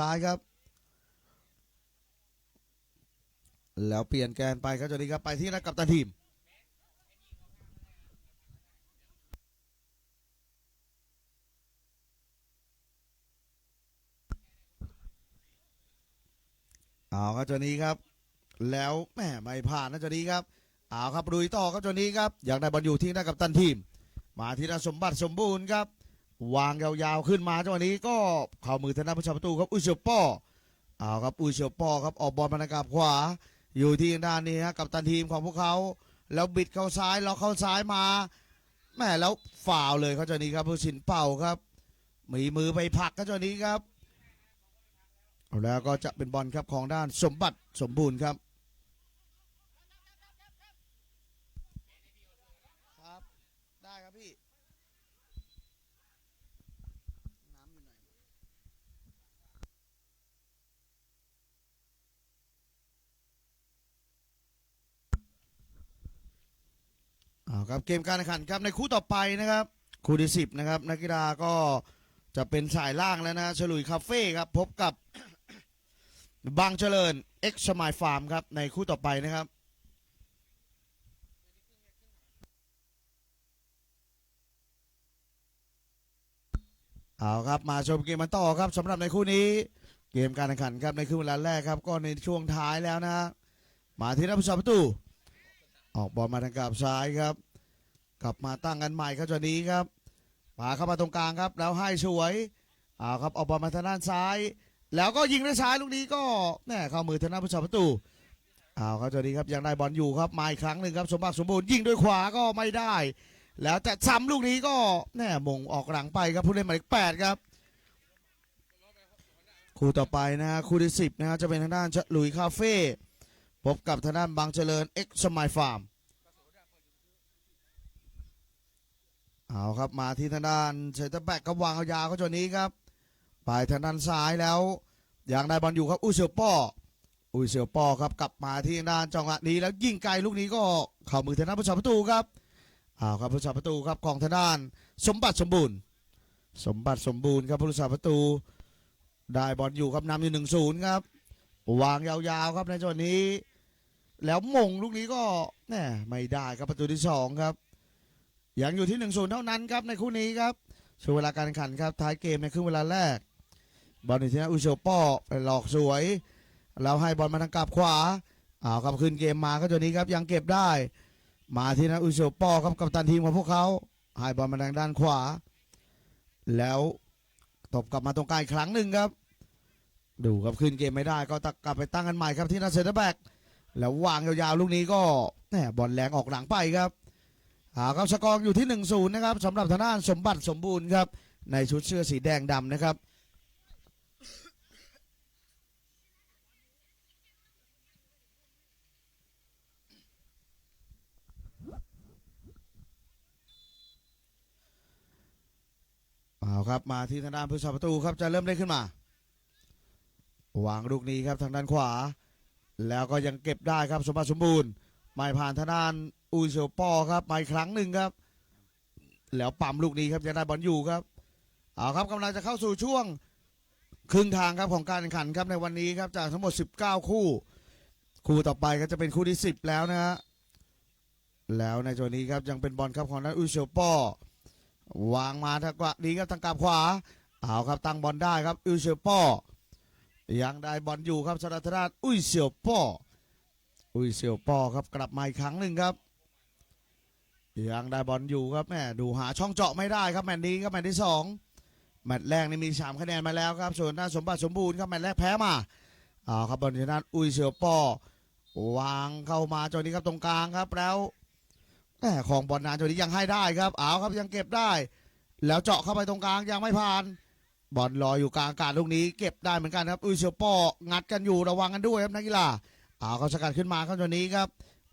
ซ้ายครับ แล้วเปลี่ยนแกนไปครับจอนี้ครับไปที่นักกัปตันทีมเอาครับจอนี้ครับ แล้วแหมไม่ผ่านนะจอนี้ครับเอาครับลุยต่อครับจอนี้ครับอยากได้บอลอยู่ที่นักกัปตันทีม มาที่นักสมบัติสมบูรณ์ครับ วางยาวๆขึ้นมาจังหวะนี้ก็เข้ามือทางด้านผู้ชาประตูครับอุเชียวป้อเอาครับอุเชียวป้อครับออกบอลมาทางกับขวา อยู่ที่ด้านนี้ฮะกับตันทีมของพวกเขาแล้วบิดเข้าซ้ายล็อกเข้าซ้ายมาแม่แล้วฝ่าวเลยเขาจังหวะนี้ครับผู้สินเป่าครับ มีมือไปผักเขาจังหวะนี้ครับแล้วก็จะเป็นบอลครับของด้านสมบัติสมบูรณ์ครับ ได้ครับพี่ น้ำอยู่ไหน เอา ครับเกมการแข่งขันครับในคู่ต่อไปนะครับคู่ที่สิบนะครับนักกีฬาก็จะเป็นสายล่างแล้วนะฉลุยคาเฟ่ครับพบกับบางเจริญเอ็กซ์มายฟาร์มครับในคู่ต่อไปนะครับเอาครับมาชมเกมมันต่อครับสำหรับในคู่นี้เกมการแข่งขันครับในครึ่งเวลาแรกครับก็ในช่วงท้ายแล้วนะมาที่นักผู้ชมประตูออกบอลมาทางกลับซ้ายครับ กลับมาตั้งกันใหม่ครับจอนี้ครับปาเข้ามาตรงกลางครับ แล้วให้สวยเอาครับออกบอลมาทางด้านซ้าย แล้วก็ยิงด้วยซ้ายลูกนี้ก็แน่เข้ามือทางด้านผู้ชมประตูเอาครับจอนี้ครับยังได้บอลอยู่ครับมาอีกครั้งหนึ่งครับสมบัติสมบูรณ์ยิงด้วยขวาก็ไม่ได้ แล้วแต่ซ้ำลูกนี้ก็แน่มงออกหลังไปครับผู้เล่นหมายเลขแปดครับคู่ต่อไปนะฮะคู่ที่สิบนะฮะจะเป็นทางด้านลุยคาเฟ่พบกับทางด้านบางเจริญเอ็กซ์สมายฟาร์ม เอาครับมาที่ทางด้านเซนเตอร์แบ็กก็วางเอายาวเขาจนนี้ครับไปทางด้านซ้ายแล้วอยังได้บอลอยู่ครับอุยเซียวป้ออุยเซียวป้อครับกลับมาที่ทางด้านจังหวะนี้แล้วยิงไกลลูกนี้ก็เข้ามือทางด้านผู้ชาประตูครับเอาครับผู้รักษาประตูครับของทางด้าน สมบัติสมบูรณ์ สมบัติสมบูรณ์ครับผู้รักษาประตู ได้บอลอยู่ครับนำอยู่หนึ่งศูนย์ครับ วางยาวๆครับในจังหวะนี้ แล้วมงลูกนี้ก็แหมไม่ได้ครับประตูที่สองครับ ยังอยู่ที่หนึ่งศูนย์เท่านั้นครับในคู่นี้ครับช่วงเวลาการแข่งขันครับท้ายเกมในครึ่งเวลาแรก บอลอยู่ที่นักอุโชป้อไปหลอกสวยแล้วให้บอลมาทางกลับขวาเอาครับขึ้นเกมมาก็ตัวนี้ครับยังเก็บได้ มาที่นักอุโชป้อครับกับตันทีมของพวกเขาให้บอลมาทางด้านขวา แล้วตบกลับมาตรงกลางอีกครั้งหนึ่งครับ ดูครับขึ้นเกมไม่ได้ก็ตักกลับไปตั้งกันใหม่ครับที่นัเซนเตอร์แบ็กแล้ววางยาวๆลูกนี้ก็แหมบอลแรงออกหลังไปครับ หาครับสกอร์อยู่ที่1นศูนย์นะครับสำหรับทางด้านสมบัติสมบูรณ์ครับ ในชุดเสื้อสีแดงดำนะครับ เอาครับมาที่ทางด้านผู้สาประตูครับจะเริ่มเล่นขึ้นมา วางลูกนี้ครับทางด้านขวา แล้วก็ยังเก็บได้ครับสมบัติสมบูรณ์ ไม่ผ่านทางด้านอุยเซียวป้อครับมาอีกครั้งหนึ่งครับ แล้วปั๊มลูกนี้ครับยังได้บอลอยู่ครับเอาครับกำลังจะเข้าสู่ช่วงครึ่งทางครับของการแข่งขันครับในวันนี้ครับจากทั้งหมด 19 คู่ คู่ต่อไปก็จะเป็นคู่ที่ 10 แล้วนะฮะแล้วในตัวนี้ครับยังเป็นบอลครับของนักอุยเซียวป้อวางมาทางกว่าดีครับทางกลับขวาเอาครับตั้งบอลได้ครับอุยเซียวป้อยังได้บอลอยู่ครับสนัทราชอุยเซียวป้อ อุ้ยเซียวปอครับกลับมาอีกครั้งหนึ่งครับยังได้บอลอยู่ครับแม่ดูหาช่องเจาะไม่ได้ครับแมตช์นี้ครับแมตช์ที่สองแมตช์แรกนี่มีสามคะแนนมาแล้วครับ ส่วนด้านสมบัติสมบูรณ์ครับแมตช์แรกแพ้มาเอาครับบอลที่ด้านอุ้ยเซียวปอวางเข้ามาจนนี้ครับตรงกลางครับแล้วแหม่ของบอลนานจนนี้ยังให้ได้ครับเอาครับยังเก็บได้ แล้วเจาะเข้าไปตรงกลางยังไม่ผ่าน บอลลอยอยู่กลางอากาศลูกนี้ เก็บได้เหมือนกันครับอุ้ยเชียวปองัดกันอยู่ระวังกันด้วยครับนักกีฬา เอาเขาสกัดขึ้นมาครับตัวนี้ครับ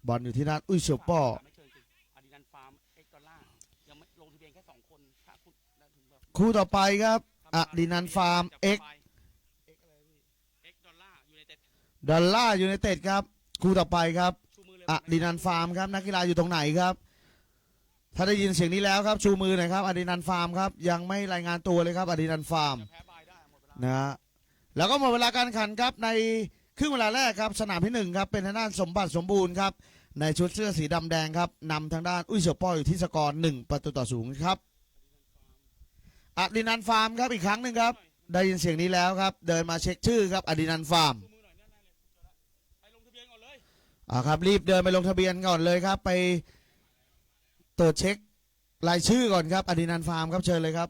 บอลอยู่ที่นั่นอุยเชียวป้อไม่เชิงสิอาดินันฟาร์มเอ็กดอลล่ายังไม่ลงทะเบียนแค่สองคนถ้าคุณแล้วถึงแบบคู่ต่อไปครับอะดินันฟาร์มเอ็กเอ็กอะไรพี่เอ็กดอลล่าอยู่ในแต่ดอลล่ายูไนเต็ดครับ คู่ต่อไปครับอเลยอะดินันฟาร์มครับนักกีฬาอยู่ตรงไหนครับ ถ้าได้ยินเสียงนี้แล้วครับ ชูมือหน่อยครับอดินันฟาร์มครับ ยังไม่รายงานตัวเลยครับอดินันฟาร์มนะฮะแล้วก็หมดเวลาการขันครับใน รึ่งเวลาแรกครับสนามที่หนึ่งครับเป็นทางด้านสมบัติสมบูรณ์ครับในชุดเสื้อสีดำแดงครับนำทางด้านอุ้ยเสี่ยวป้ออยู่ที่สกอร์หนึ่งประตูต่อศูนย์ครับอดินันฟาร์มครับอีกครั้งหนึ่งครับได้ยินเสียงนี้แล้วครับเดินมาเช็คชื่อครับอดินันฟาร์มอหน่อยแน่ๆเลยเจอแล้วไปลงทะเบียนก่อนเลยอ่าครับรีบเดินไปลงทะเบียนก่อนเลยครับ ไปตรวจเช็ครายชื่อก่อนครับอดินันฟาร์มครับเชิญเลยครับ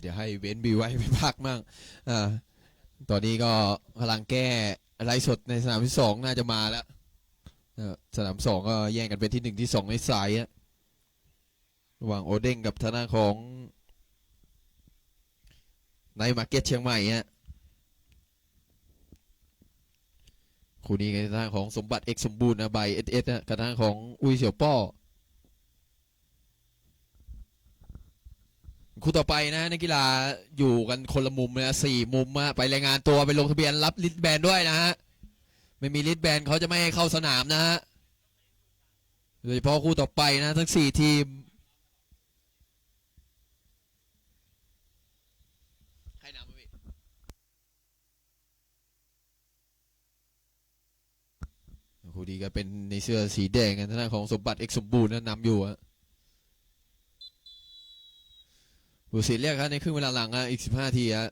เดี๋ยวให้เว้นบิวไว้ไปพักมั่งอ่าตอนนี้ก็พลังแก้ไลฟ์สดในสนามที่สองน่าจะมาแล้วสนามสองก็แย่งกันเป็นที่หนึ่งที่สองในสายระหว่างโอเด้งกับทางด้าของในมาร์เก็ตเชียงใหม่ฮะคู่นี้กับทางด้าของสมบัติเอกสมบูรณ์นะใบเอสเอสกับทางด้าของอุ้ยเสี่ยวป้อ คู่ต่อไปนะนักกีฬาอยู่กันคนละมุมนะสี่มุมอะไปรายงานตัวไปลงทะเบียนรับลิสแบนด้วยนะฮะไม่มีลิสแบนเขาจะไม่ให้เข้าสนามนะฮะโดยเฉพาะคู่ต่อไปนะทั้งสี่ทีมครูดีก็เป็นในเสื้อสีแดงกันทางด้านของสมบัติเอกสมบูรณ์นะนำอยู่อะ บุสิเรียกครับในครึ่งเวลาหลังอะอีกสิบห้าทีอะ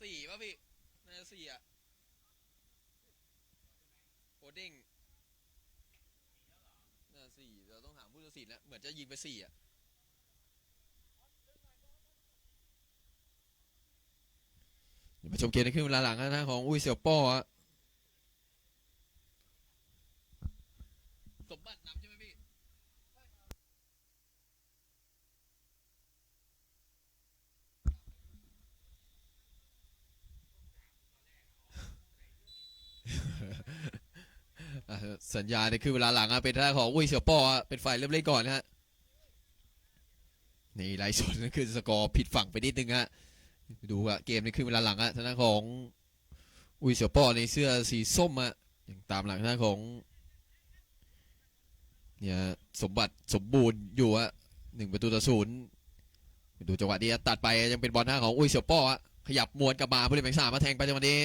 สี่ป่ะพี่น่าจะสี่อะโอเด้ง น่าสี่เรา ตัดสินแล้วเหมือนจะยิงไปสี่อะมาชมเกมในครึ่งเวลาหลังนะของอุ้ยเสี่ยวป้ออะสมบัตินำใช่ไหมพี่อะ สัญญาในครึ่งเวลาหลังอะเป็นทางด้าของอุ้ยเสี่ยวป้อเป็นฝ่ายเริ่มเล่นก่อนนะฮะนี่ไลฟ์สดนั่นคือสกอร์ผิดฝั่งไปนิดนึงฮะดูอะเกมในครึ่งเวลาหลังอะทางด้านของอุ้ยเสี่ยวป้อในเสื้อสีส้มอะยังตามหลังทางด้านของเนี่ยสมบัติสมบูรณ์อยู่อะหนึ่งประตูต่อศูนย์ดูจังหวะนี้ตัดไปยังเป็นบอลทาของอุ้ยเสี่ยวป้อขยับมวนกลับมาผู้เล่นแบงค์สามมาแทงไปจังหวะนี้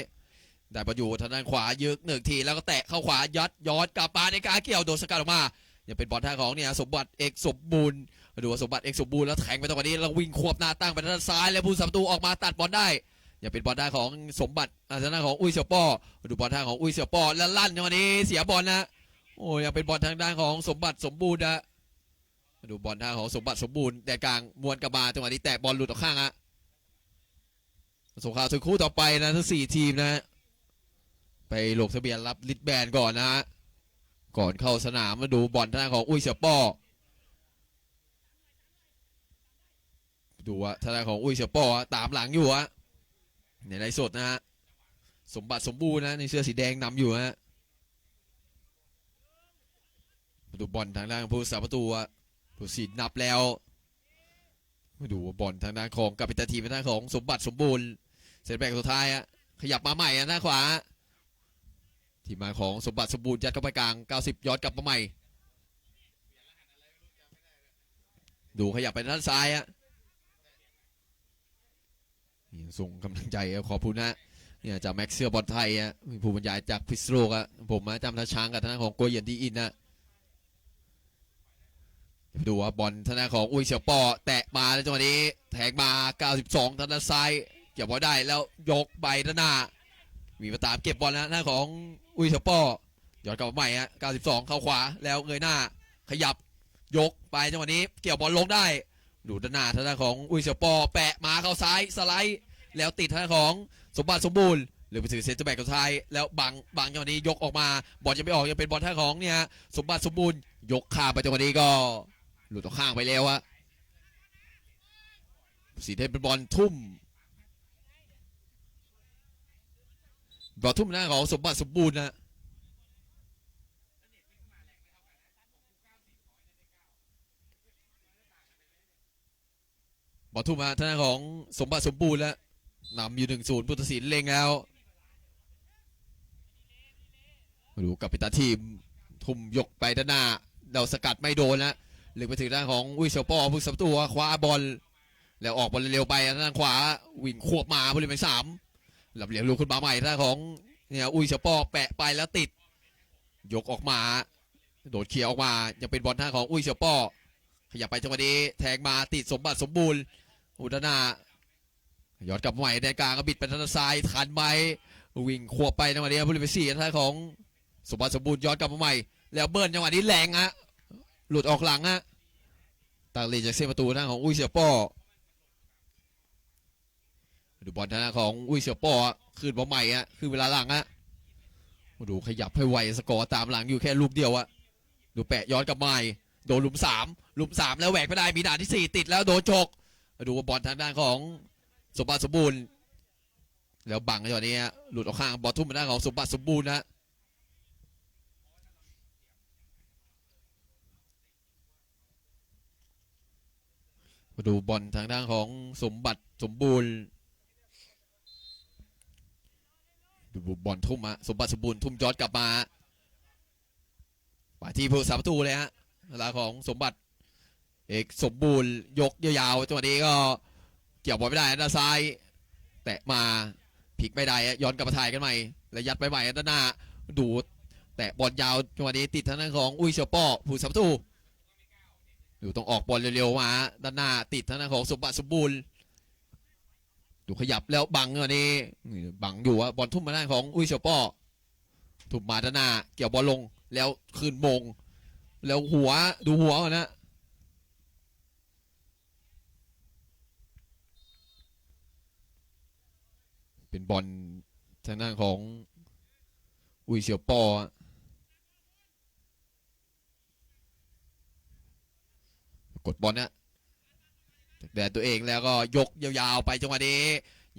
ได้ประอยู่ทางด้านขวายึกหนึ่งทีแล้วก็แตะเข้าขวายัดย้อนกลับมาในการเกี่ยวโดนสกัดออกมายังเป็นบอลทางของเนี่ยสมบัติเอกสมบูรณ์ดูสมบัติเอกสมบูรณ์แล้วแทงไปตรงนี้แล้ววิ่งควบหน้าตั้งไปทางด้านซ้ายแล้วผู้สัมตูออกมาตัดบอลได้ยังเป็นบอลทางของสมบัติอาทางด้านของอุ้ยเสี่ยวป้อดูบอลทางของอุ้ยเสี่ยวป้อแล้วลั่นในวันนี้เสียบอลนะโอ้ยังเป็นบอลทางด้านของสมบัติสมบูรณ์นะดูบอลทางของสมบัติสมบูรณ์แต่กลางมวนกลับาจังหวะนี้แตะบอลหลุดออกข้างอะสงครามถึงคู่ต่อไปนะทั้งสี่ทีมนะ ไปลงทะเบียนรับลิสแบนก่อนนะฮะก่อนเข้าสนามมาดูบอลทางด้านของอุ้ยเสี่ยป้อดูว่าทางด้านของอุ้ยเสี่ยป้อตามหลังอยู่ฮะในไลสดนะฮะสมบัติสมบูรณ์นะในเสื้อสีแดงนำอยู่ฮะมาดูบอลทางด้านของผู้สาประตูอะผู้สินนับแล้วมาดูบอลทางด้านของกัปตันทีมทางด้านของสมบัติสมบูรณ์เซตแบกสุดท้ายอะขยับมาใหม่อะหน้าขวา ทีมมาของสมบัติสมบูรณ์ยัดเข้าไปกลาง 90ย้อนกลับมาใหม่ ดูขยับไปด้านซ้ายอะส่งกำลังใจขอบคุณนะเนี่ยจากแม็กเสื้อบอลไทยอะมีผู้บรรยายจากพิสโลกอะผมมาจำท่าช้างกับทางด้านของโกเยียนดีอินนะดูว่าบอลทางด้านของอุ้ยเสี่ยวปอแตะมาในจังหวะนี้แทงมา 92ทางด้านซ้ายเก็บบอลได้แล้วยกไปด้านหน้า มีมาตามเก็บบอลนะหน้าของ อุ้ยเฉป้อย้อนกลับมาใหม่ฮะ 92 เข้าขวาแล้วเงยหน้า ขยับยกไปจังหวะนี้เกี่ยวบอลลงได้ ดูด้านหน้าทางด้านของอุ้ยเฉป้อแปะมาเข้าซ้ายสไลด์ แล้วติดทางด้านของสมบัติสมบูรณ์หรือไปถือเซนเตอร์แบ็กสุดท้ายแล้วบังบังจังหวะนี้ยกออกมาบอลจะไม่ออกยังเป็นบอลท่าของเนี่ยสมบัติสมบูรณ์ยกข้ามไปจังหวะนี้ก็ หลุดออกข้างไปแล้วอะสีเทพเป็นบอลทุ่ม บอลทุ่มหน้าของสมบัติสมบูรณ์นะบอลทุ่มมาทางด้านของสมบัติสมบูรณ์แล้วนำอยู่หนึ่งศูนย์พุทธศิลป์เล็งแล้วมาดูกับปิตาทีม ทุ่มยกไปด้านหน้าเราสกัดไม่โดนแล้วเล็งไปถึงด้านของอุ้ยเซลปอผู้สับตัวคว้าบอลแล้วออกบอลเร็วไปด้านขวาวิ่งควบมาบริเวณสาม ลับเหลียงลูกขึ้นมาใหม่ด้าของเนี่ยอุ้ยเซลปอแปะไปแล้วติด ยกออกมา โดดเขี่ยออกมายังเป็นบอลท่าของอุ้ยเซลปอขยับไปจังหวะนี้แทงมาติดสมบัติสมบูรณ์ อุดนาย้อนกลับมาใหม่ในกลางก็บิดไปทางด้านซ้ายทันไหมวิ่งควบไปจังหวะนี้บริเวณสี่ท่าของสมบัติสมบูรณ์ย้อนกลับมาใหม่ แล้วเบิร์นจังหวะนี้แรงฮะหลุดออกหลังฮะตักลีจากเส้นประตูทาของอุ้ยเสียป้อ ดูบอลทางด้านของอุ้ยเสียป้อคืนบอลใหม่ฮะคือเวลาหลังฮะมาดูขยับให้ไวสกอร์ตามหลังอยู่แค่ลูกเดียวอะดูแปะย้อนกลับมาใหม่โดนหลุมสามหลุมสามแล้วแหวกไม่ได้มีด่านที่สี่ติดแล้วโดนจกมาดูบอลทางด้านของสมบัติสมบูรณ์ แล้วบังจังหวะนี้หลุดออกข้างบอลทุ่มมาด้านของสมบัติสมบูรณ์นะมาดูบอลทางด้านของสมบัติสมบูรณ์ ดูบอลทุ่มฮะสมบัติสมบูรณ์ทุ่มยอดกลับมาไปที่ผู้สาประตูเลยฮะเวลาของสมบัติ เอกสมบูรณ์ยกยาวๆจังหวะนี้ก็เกี่ยวบอลไม่ได้ด้านซ้าย แตะมาพลิกไม่ได้ย้อนกลับมาถ่ายกันใหม่แล้วยัดไปใหม่ด้านหน้าดูแตะบอลยาวจังหวะนี้ติดทางด้านของอุ้ยเชียวป้อผู้สาปะตูดูต้องออกบอลเร็วๆมาด้านหน้าติดทางด้านของสมบัติสมบูรณ์ ดูขยับแล้วบังอันนี้นี่บังอยู่อะบอลทุ่มมาด้านของอุ้ยเฉป้อทุ่มาด้านหน้า เกี่ยวบอลลงแล้วคืนมง แล้วหัวดูหัวก่อนนะเป็นบอลทางด้านของอุ้ยเฉียวปอกดบอลเนี่ย แดนตัวเองแล้วก็ยกยาวๆไปจังหวะนี้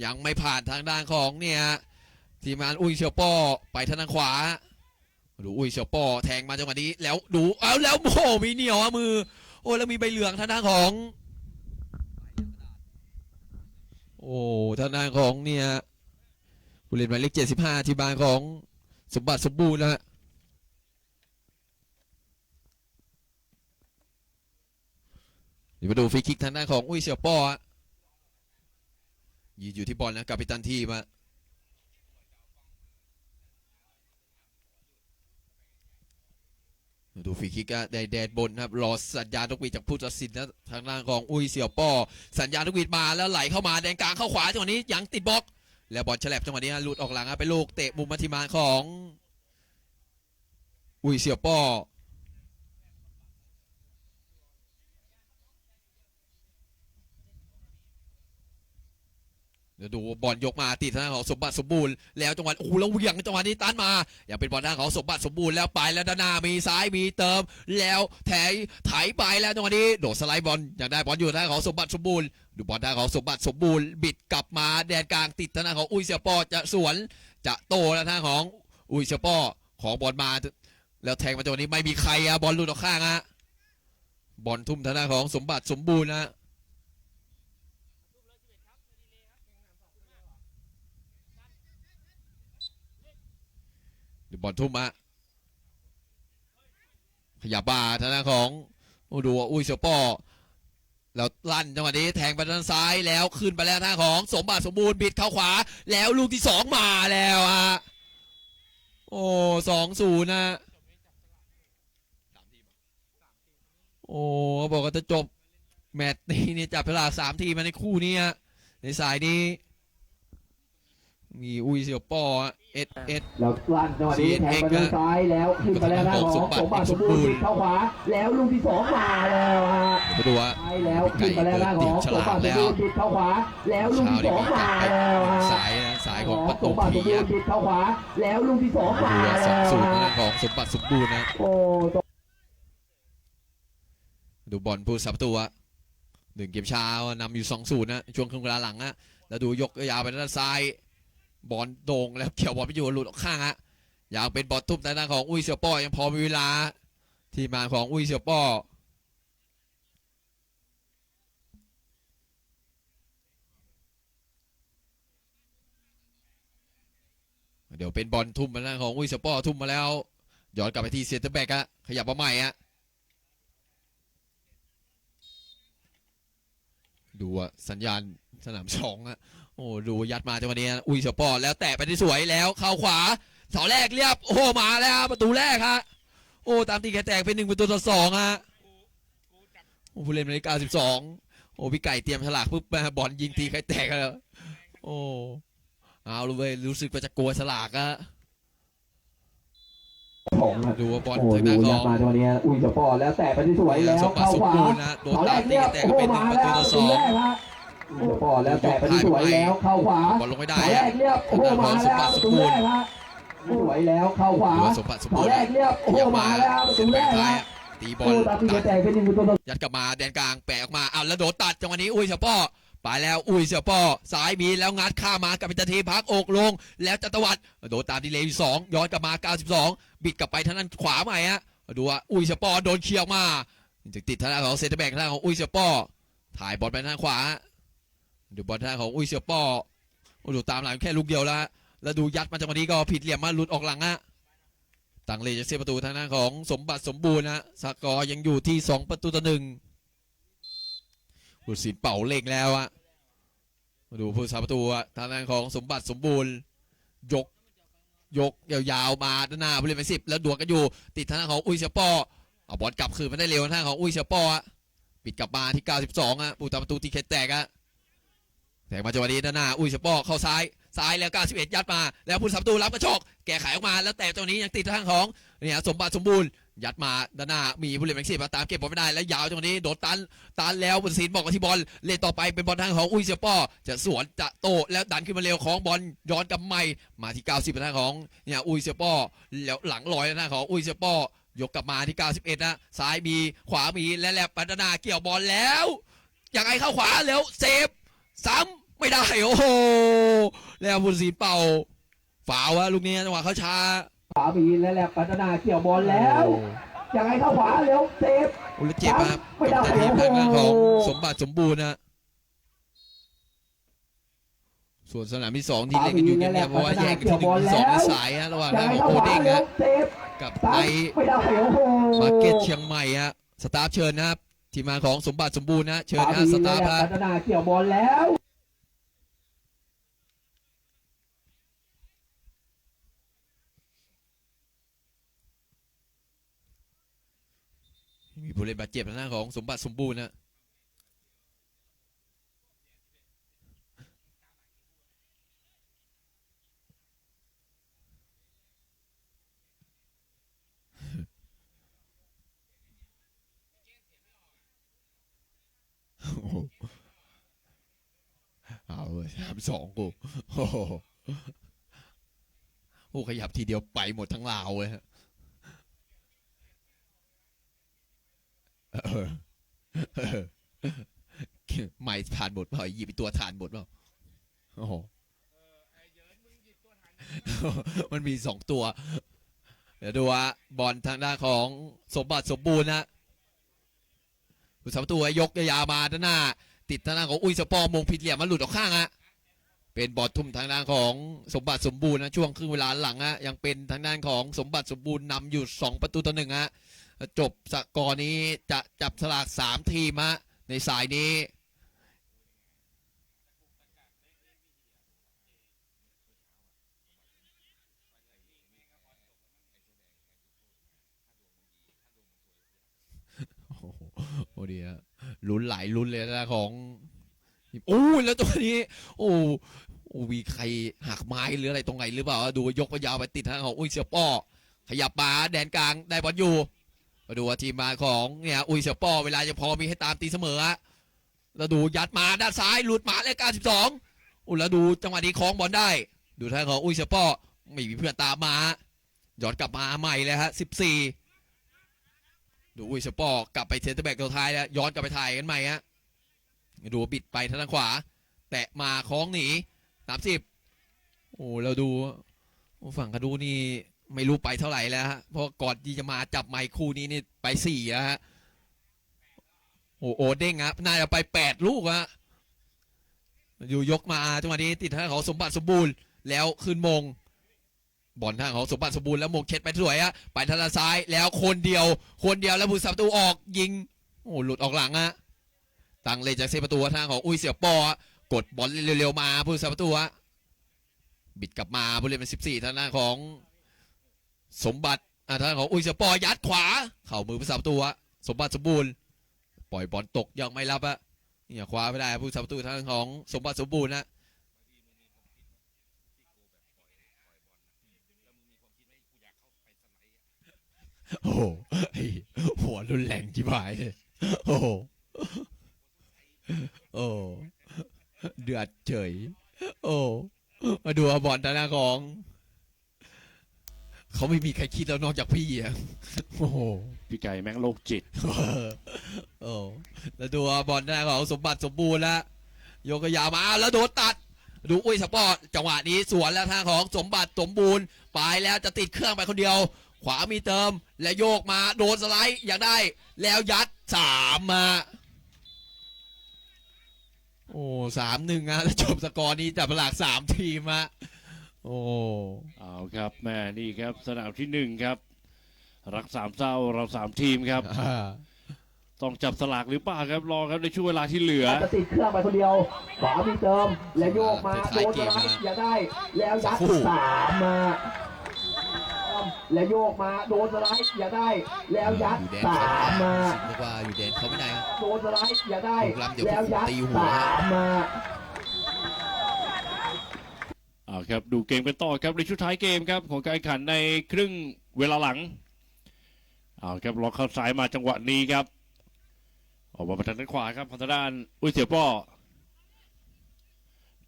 ยังไม่ผ่านทางด้านของเนี่ยทีมงานอุ้ยเชียวป้อไปทางด้านขวา ดูอุ้ยเชียวป้อแทงมาจังหวะนี้ แล้วดูเอาแล้วโอ้มีเหนียวมือ โอ้แล้วมีใบเหลืองทางด้านของ โอ้ทางด้านของเนี่ยผู้เล่นหมายเลขเจ็ดสิบห้าทีมงานของสมบัติสมบูรณ์แล้ว เดี๋ ยวมาดูฟรีคิกทางด้านของอุ้ยเสี่ยวป้อฮะยืนอยู่ที่บอลนะกัปตันทีมอะดูฟรีคิกอะได้แดดบนครับรอสัญญาณนกหวีดจากผู้ตัดสินนะทางด้านของอุ้ยเสี่ยวป้อสัญญาณนกหวีดมาแล้วไหลเข้ามาแดนกลางเข้าขวาจังหวะนี้ยังติดบล็อก แล้วบอลฉลับจังหวะนี้หลุดออกหลังฮะเป็นลูกเตะมุมมาทิมาของ อุ้ยเสี่ยวป้อ เดี๋ยวดูบอลยกมาติดทางด้านของสมบัติสมบูรณ์แล้วจังหวะโอ้โหแล้วเหวี่ยงจังหวะนี้ตันมาอย่าเป็นบอลทางของสมบัติสมบูรณ์แล้วไปแล้วด้านหน้ามีซ้ายมีเติม แล้วแถยไถไปแล้วจังหวะนี้โดดสไลด์บอลอยากได้บอลอยู่ทางของสมบัติสมบูรณ์ดูบอลทางของสมบัติสมบูรณ์บิดกลับมาแดนกลางติดทางด้านของอุ้ยเสียปอจะสวนจะโตแล้วทางของอุ้ยเสียปอของบอลมา แล้วแทงมาจังหวะนี้ไม่มีใครอะบอลลุดออกข้างอะบอลทุ่มทางด้านของสมบัติสมบูรณ์นะ บอลทุ่มอะขยับมาทางด้านของอ้ดูอุ้ยเสียป้อแล้วลั่นจังหวะนี้แทงไปด้านซ้ายแล้วขึ้นไปแล้วทางของสมบัติสมบูรณ์บิดเข้าขวา แล้วลูกที่สองมาแล้วอะโอ้สองศูนย์นะโอ้บอกว่าจะจบ แมตช์นี้เนี่ยจับเวลาสามทีมมาในคู่นี้ฮะในสายนี้ มีอุ้ยเสี่ยวป้อเอสเอส แล้วลั่นจังหวะนี้แทงไปทางซ้ายแล้วขึ้นไปแล้วนะของสมบัติสมบูรณ์ติดเข้าขวาแล้วลูกที่สองมาแล้วฮะมาดูว่า ซ้ายแล้วขึ้นไปแล้วนะของสมบัติสมบูรณ์ติดเข้าขวาแล้วลูกเช้าที่นี่สองมีมาการแล้วฮะสายนะสายของประสตูมบัติสผีมบูรอะณ์ติดเข้าขวาแล้วลูกที่สองมามาดูว่าสแล้องวศูนย์ฮะของสมบัติสมบูรณ์นะ โอ้ต้องดูบอลผู้สับประตูอะหนึ่งเกมเช้านำอยู่สองศูนย์นะช่วงครึ่งเวลาหลังอะแล้วดูยกยาวไปด้านซ้าย บอลโด่งแล้วเกี่ยวบอลไปอยู่หลุดออกข้างฮะอยากเป็นบอลทุ่มแต่หน้าของอุ้ยเสี่ยวป้อยังพอมีเวลา ที่มาของอุ้ยเสี่ยวป้อเดี๋ยวเป็นบอลทุ่มมาหน้าของอุ้ยเสี่ยวป้อทุ่มมาแล้วย้อนกลับไปที่เซนเตอร์แบ็กอะขยับมาใหม่อะดูอะสัญญาณสนามสองอะ โอ้ดูยัดมาจังหวะนี้อุ้ยเสี่ยวป้อแล้วแตะไปที่สวยแล้วเข้าขวาเสาแรกเรียบโอ้โหมาแล้วประตูแรกฮะโอ้ตามตีแกแตกเป็นหนึ่งประตูต่อสองฮะโอ้ผู้เล่นหมายเลขเก้าสิบสองโอ้พี่ไก่เตรียมฉลากปุ๊บมาบอลยิงตีใครแตกแล้วโอ้เอาเลยเว้ยรู้สึกว่าจะกลัวฉลากอะของอะดูว่าบอลโอ้ทางดูด้านขยัอดงมาจังหวะนี้อุ้ยจะปอแล้วแตะไปที่สวยแล้วสมบัติเข้าสมขวาบูรณ์นะโดนเสาแรตามกตีเรียบแตกโอ้โหเป็นหนึ่มางประแล้ตูวต่อสถึอง งแรกฮะอุ้ยจะปอแล้วแตะไปที่สวยแล้วเข้าขวาบอลลงไม่ได้เสาแรฮะกเรียบโอ้โหมาแล้วประตูแรกฮะสวยแล้วเข้าขวาดูว่าสมบัติสมเสาบูรณ์แรกเรียบโอ้โหมาแล้วประเส้ตูนแรแบ่งกซ้ายฮะอะตีบอโอ้ลตามที่จะแตกเป็นหนึ่งประตูต่อยัดกลับมาแดนกลางแปะออกมาอ้าวแล้วโดนตัดจังหวะนี้อุ้ยเสี่ยวป้อไปแล้วอุ้ยเสี่ยวป้อซ้ายมีแล้วงัดข้ามมากับเป็นตะทีพักอกลง แล้วจัตวัดโดนตามดีเลยสองย้อนกลับมา 92 บิดกลับไปทางด้านขวาใหม่ฮะดูว่าอุ้ยเสี่ยวป้อโดนเคลียร์ออกมาจะติดทางด้านของเซนเตอร์แบ็กทางด้านของอุ้ยเสี่ยวป้อถ่ายบอลไปทางด้านขวา ดูบอลทางด้าของอุ้ยเสี่ยวป้อโอ้ดูตามหลังแค่ลูกเดียวแล้วฮะแล้วดูยัดมาจังหวะนี้ก็ผิดเหลี่ยมมาหลุดออกหลังฮะตังเลจะเสียประตูทางด้าของสมบัติสมบูรณ์นะสกอร์ยังอยู่ที่ 2 ประตูต่อหนึ่งผู้สินเป่าเล็งแล้วอะมาดูผู้สาประตูอะทางด้านของสมบัติสมบูรณ์ ยกยกยาวๆมาด้านหน้าบริเวณสิบแล้วดวลกันอยู่ติดทางด้านของอุ้ยเชยป้อเอาบอลกลับคืนมาได้เร็วทางด้านของอุ้ยเชยป้อปิดกลับมาที่ 92อะผู้ตาประตูตีเคสแตกอะ แตกมาจังหวะนี้ด้านหน้าอุ้ยเชยป้อเข้าซ้ายซ้ายแล้ว 91 ยัดมา แล้วผู้สาประตูรับกระชอกแก้ไขออกมาแล้วแต่ตัวนี้ยังติดทางของเนี่ยสมบัติสมบูรณ์ ยัดมาด้านหน้ามีผู้เล่นแม็กซี่มาตามเก็บบอลไม่ได้แล้วยาวตรงนี้โดนตันตันแล้วบุญศิลป์บอกกับที่บอลเล่นต่อไปเป็นบอลทางของอุ้ยเสียป้อจะสวนจะโตแล้วดันขึ้นมาเร็วของบอลย้อนกลับใหม่มาที่ 90เป็นทางของเนี่ยอุ้ยเสียป้อแล้วหลังลอยทางของอุ้ยเสียป้อยกกลับมาที่ 91 นะซ้ายมีขวามีและแลบปัตนาเกี่ยวบอลแล้วยังไงเข้าขวาแล้วเซฟ ซ้ำไม่ได้ โอ้โห แล้วบุญศิลป์เป่า ฝาวะลูกนี้จังหวะเขาช้า ขวามีและแหลบปัตนาเกี่ยวบอลแล้วยังไงเข้าขวาเร็วเซฟโอ้แล้วเจ็บมากไม่ได้ กับทีมทางด้านของโอ้โหสมบัติสมบูรณ์นะ ส่วนสนามที่สองที่เล่นกันอยู่เนี่ยเพราะว่าแยกกันที่หนึ่งที่สองในสายฮะระหว่างยังทางไงของเข้าโอขวาเด้งเร็วฮะเซฟกับซ้าในยไม่ได้โอ้โหมาร์เก็ตเชียงใหม่ฮะสตาฟเชิญนะครับ ทีมงานของสมบัติสมบูรณ์นะเชิญขวานะมีสและตาฟแหลบฮะปัตนาเกี่ยวบอลแล้วมีผู้เล่นบาดเจ็บทางด้านของสมบัติสมบูรณ์นะโอ้โหเอาเลย สามสองกูโอ้โหโอ้ขยับทีเดียวไปหมดทั้งลาวเลยฮะเออเออไม่ผ่านบทเปล่าหยิบไอ้ตัวทานบทเปล่าโอ้โหมันมีสองตัว เดี๋ยวดูว่าบอลทางด้านของสมบัติสมบูรณ์นะดูสามตัวยกยามาด้านหน้า ติดทางด้านของอุ้ยสปอร์มงผิดเหลี่ยมมันหลุดออกข้างฮะ เป็นบอลทุ่มทางด้านของสมบัติสมบูรณ์นะช่วงครึ่งเวลาหลังฮะยังเป็นทางด้านของสมบัติสมบูรณ์นำอยู่สองประตูต่อหนึ่งฮะจบสกอร์นี้จะจับสลากสามทีมฮะในสายนี้โอ้โหโอ้ดีฮะลุ้นหลายลุ้นเลยนะของ โอ้ยแล้วตัวนี้โอ้มีใครหักไม้หรืออะไรตรงไหนหรือเปล่าดูยกยาวไปติดทางของอุ้ยเสี่ยป้อขยับมาแดนกลางได้บอลอยู่มาดูว่าทีมมาของเนี่ยอุ้ยเสี่ยป้อเวลาจะพอมีให้ตามตีเสมอแล้วดูยัดมาด้านซ้ายหลุดมาเลข92อุ้ยแล้วดูจังหวะนี้คล้องบอลได้ ดูทางของอุ้ยเสี่ยป้อไม่มีเพื่อนตามมาย้อนกลับมาใหม่เลยฮะ14ดูอุ้ยเสี่ยป้อกลับไปเซนเตอร์แบ็กตัวท้ายแล้วย้อนกลับไปถ่ายกันใหม่ฮะ ดูบิดไปทางขวา แตะมาคล้องหนี30โอ้แล้วดูฝั่งกระดูนี่ไม่รู้ไปเท่าไหร่แล้วฮะเพราะก่อนที่จะมาจับไมค์คู่นี้นี่ไปสี่แล้วฮะโอ้โอเด้งครับน่าจะไปแปดลูกฮะอยู่ยกมาจังหวะนี้ติดท่างของสมบัติสมบูรณ์แล้วขึ้นมงบอลทางของสมบัติสมบูรณ์แล้วมงเช็ดไปสวยฮะไปทางด้านซ้ายแล้วคนเดียว คนเดียวแล้วผู้สับประตูออกยิง โอ้หลุดออกหลังฮะ ตั้งเลยจากเซประตูทางของอุ้ยเสี่ยวปอกดบอลเร็วๆมาผู้สับประตูฮะบิดกลับมาผู้เล่นเป็นสิบสี่ทางด้านของสมบัติอ่าทางของอุ้ยเสียปอยัดขวา เข่ามือผู้สาประตูสมบัติสมบูรณ์ ปล่อยบอลตกยังไม่รับอะเนี่ยคว้าไม่ได้ผู้สาประตูทางของสมบัติสมบูรณ์นะโอ้โหหัวรุนแรงจิบหายเลยโอ้โห โอ้เดือดเฉย โอ้มาดูเอาบอลทางด้านของเขาไม่มีใครคิดแล้วนอกจากพี่อะโอ้โหพี่ไก่แม่งโรคจิตโอ้แล้วดูบอลหน้าของสมบัติสมบูรณ์แล้วโยกยาวมาแล้วโดนตัด ดูอุ้ยสปอร์ตจังหวะนี้สวนแล้วทางของสมบัติสมบูรณ์ไปแล้วจะติดเครื่องไปคนเดียว ขวามีเติม และโยกมาโดนสไลด์อยากได้ แล้วยัดสามมา โอ้สามหนึ่งอะแล้วจบสกอร์นี้จับหลักสามทีมอะโอ้เอาครับแม่นี่ครับสนามที่หนึ่งครับ รักสามเศร้าเราสามทีมครับ อ่าต้องจับสลากหรือเปล่าครับรอครับในช่วงเวลาที่เหลือ จะติดเครื่องไปคนเดียวขวามีเติม แล้วโยกมาโดนสไลด์อย่าได้ แล้วยัดสามมา แล้วโยกมาโดนสไลด์อย่าได้ แล้วยัดอยู่แดนสาเขามไม่มาได้เรียกว่าอยู่แดนเขาไม่ได้ครับโดนสไลด์อย่าได้ลูกลำเดี๋ยวแล้วยัดตีหัวสามมาเอาครับดูเกมกันต่อครับในชุดท้ายเกมครับของการแข่งขันในครึ่งเวลาหลังเอาครับล็อกเข้าซ้ายมาจังหวะนี้ครับ ออกมาประทางด้านขวาครับทางด้านอุ้ยเสียป้อ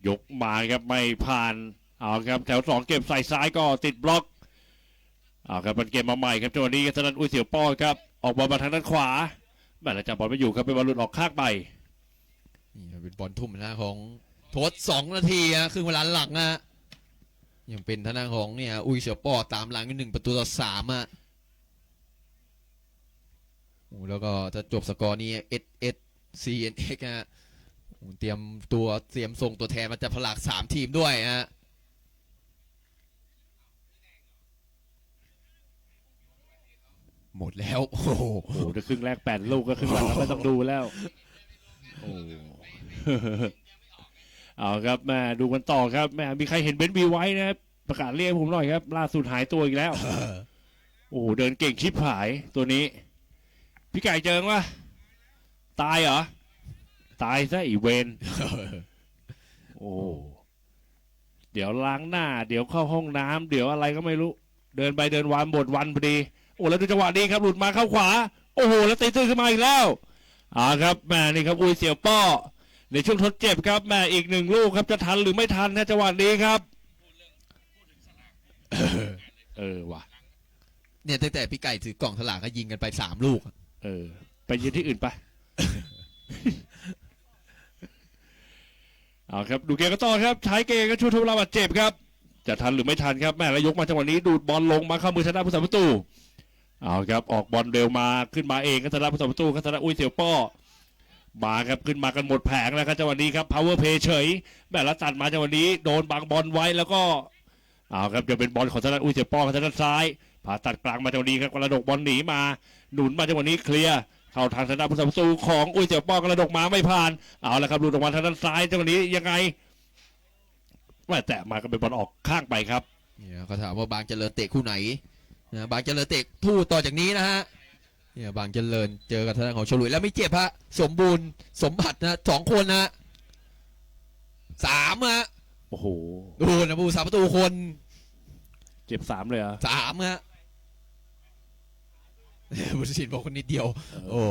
ยกมาครับไม่ผ่านเอาครับแถวสองเก็บใส่ซ้ายก็ติดบล็อก เอาครับมันเกมมาใหม่ครับจังหวะนี้ทางด้านอุ้ยเสียวป้อครับ ออกบอลมาทางด้านขวาแม่แล้วจับบอลไม่อยู่ครับเป็นบอลหลุดออกข้างไปนี่เป็นบอลทุ่มนะของทศสองนาทีอะครึ่งเวลาหลังอะยังเป็นทางด้านของเนี่ยอุยเสือป้อตามหลังอยู่หนึ่งประตูต่อสามอะโอ้แล้วก็จะจบสกอร์นี้เอสเอสซีเอ็นเอ็กฮะเตรียมตัวเตรียมส่งตัวแทนมาจับผลักสามทีมด้วยฮะ หมดแล้ว โอ้โหโอ้โหถ้าครึ่งแรกแปดลูกก็ครึ่งหลังก็ไม่ต้องดูแล้ว โอ้เอาครับแม่ดูกันต่อครับแม่มีใครเห็นเบนซ์บีไว้นะครับประกาศเรียกผมหน่อยครับ ล่าสุดหายตัวอีกแล้ว โอ้โหเดินเก่งชิบหายตัวนี้ พี่ไก่เจิงวะตายเหรอ ตายซะอีเวนโอ้เดี๋ยวล้างหน้า เดี๋ยวเข้าห้องน้ำเดี๋ยวอะไรก็ไม่รู้ เดินไปเดินวันบทวันพอดี โอ้แล้วดูจังหวะนี้ครับหลุดมาเข้าขวา โอ้โหแล้วตีตื้นขึ้นมาอีกแล้วอ่าครับแม่นี่ครับอุ้ยเสี่ยวป้อในช่วงทดเจ็บครับแม่อีกหนึ่งลูกครับจะทันหรือไม่ทันนะจังหวะนี้ครับ เออว่ะเนี่ยตั้งแต่พี่ไก่ถือกล่องถลากก็ยิงกันไปสามลูกอะเออ ไปยืนที่อื่นไปเอาครับ ดูเกมกันต่อครับใช้เกมก็ช่วยทุบเราบาดเจ็บครับ จะทันหรือไม่ทันครับแม่แล้วยกมาจังหวะนี้ดูดบอลลงมาเข้ามือชนะผู้สาประตู เอาครับออกบอลเร็วมาขึ้นมาเองก็ชนะผสาประตูก็ชนะอุ้ยเสี่ยวป้อมาครับขึ้นมากันหมดแผงแล้วครับจังหวะนี้ครับ power play เฉยแม่ล้วตัดมาจังหวะนี้โดนบังบอลไว้แล้วก็เอาครับจะเป็นบอลของทางด้าอุ้ยเสี่ยวป้อทางด้าซ้ายผ่าตัดกลางมาจังหวะนี้ครับกระดกบอลหนีมาหนุนมาจังหวะนี้เคลียร์เข้าทางทางด้าผู้สาประตูของอุ้ยเสี่ยวป้อกระดกมาไม่ผ่านเอาละครับหลุดออกมาทางด้านซ้ายจังหวะนี้ยังไงแม่แต่มาก็เป็นบอลออกข้างไปครับเนี่ยเขาถามว่าบางเจริญเตะคู่ไหน บางเจริญเตะคู่ต่อจากนี้นะฮะเนี่ยบางเจริญเจอกับทางด้านของฉลุยแล้วไม่เจ็บฮะสมบูรณ์สมบัตินะสองคนนะสามฮะโอ้โหดูนะผู้สาประตูคน เจ็บสามเลยเหรอะสามฮะบุตรศิลป์บอกคนนิดเดียว โอ้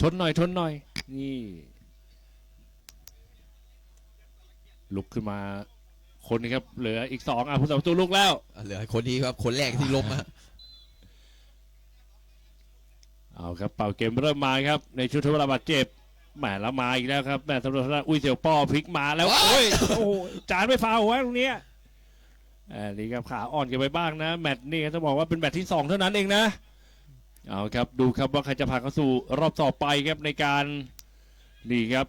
ทนหน่อยทนหน่อย นี่ ลุกขึ้นมา คนนี้ครับเหลืออีกสองอะผู้สาประตูลุกแล้ว เหลือคนนี้ครับ คนแรกที่ล้มฮะเอาครับเป่าเกมเริ่มมาครับ ในชุดทดเวลาบาดเจ็บแหมแล้วมาอีกแล้วครับแหมสำหรับทางด้านอุ้ยเสี่ยวป้อพลิกมาแล้วโอ้ยโอ้โหจานไม่ฟาวล์ไว้ตรงเนี้ยอันนี้ครับขาอ่อนกันไปบ้างนะ แมตช์นี่ต้องบอกว่าเป็นแมตช์ที่สองเท่านั้นเองนะเอาครับดูครับว่าใครจะผ่านเข้าสู่รอบต่อไปครับในการนี่ครับ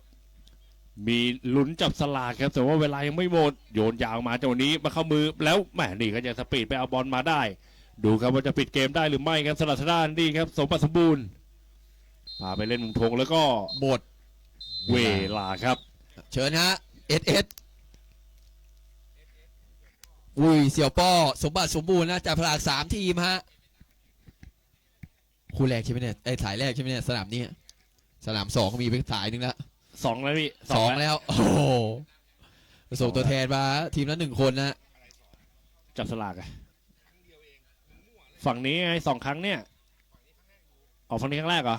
มีลุ้นจับสลากครับ แต่ว่าเวลายังไม่หมด โยนยาวมาจังหวะนี้มาเข้ามือแล้วแหมนี่ก็จะสปีดไปเอาบอลมาได้ ดูครับว่าจะปิดเกมได้หรือไม่ครับสลับทางด้านนี่ครับ สมบัติสมบูรณ์พาไปเล่นมุมธงแล้วก็หมดเวลาครับ เชิญฮะเอสเอสอุ้ยเสี่ยวป้อสมบัติสมบูรณ์นะจากพลากสามทีมฮะคู่แรกใช่ไหมเนี่ยไอ้ยสายแรกใช่ไหมเนี่ยสนามนี้สนามสองก็มีไปสายหนึ่งแล้ว สองแล้วพี่สองแล้วแล้ว โอ้โหส่งตัวแทนมา ทีมละหนึ่งคนนะจับสลากอะฝั่งนี้ไงสองครั้งเนี่ยออกฝั่งนี้ครั้งแรกเหรอ